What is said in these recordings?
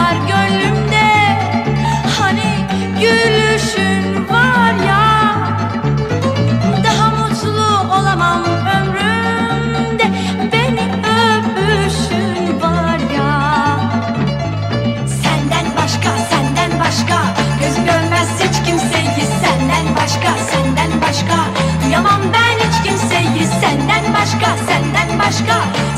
var gönlümde. Hani gülüşün var ya Daha mutlu olamam ömrümde. Beni öpüşün var ya. Senden başka, senden başka Göz görmez hiç kimseyi. Senden başka, senden başka Duyamam ben hiç kimseyi. Senden başka, senden başka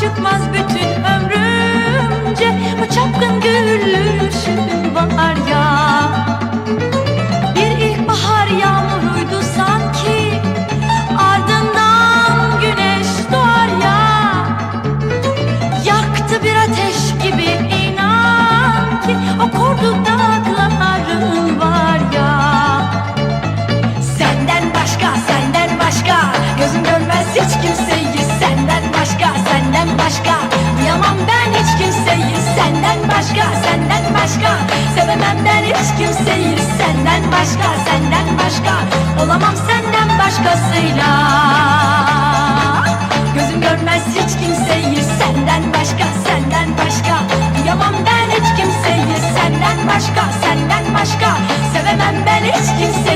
çıkmaz bir senden başka senden başka olamam senden başkasıyla. Gözüm görmez hiç kimseyi senden başka senden başka. Kıyamam ben hiç kimseyi senden başka senden başka. Sevemem ben hiç kimseyi.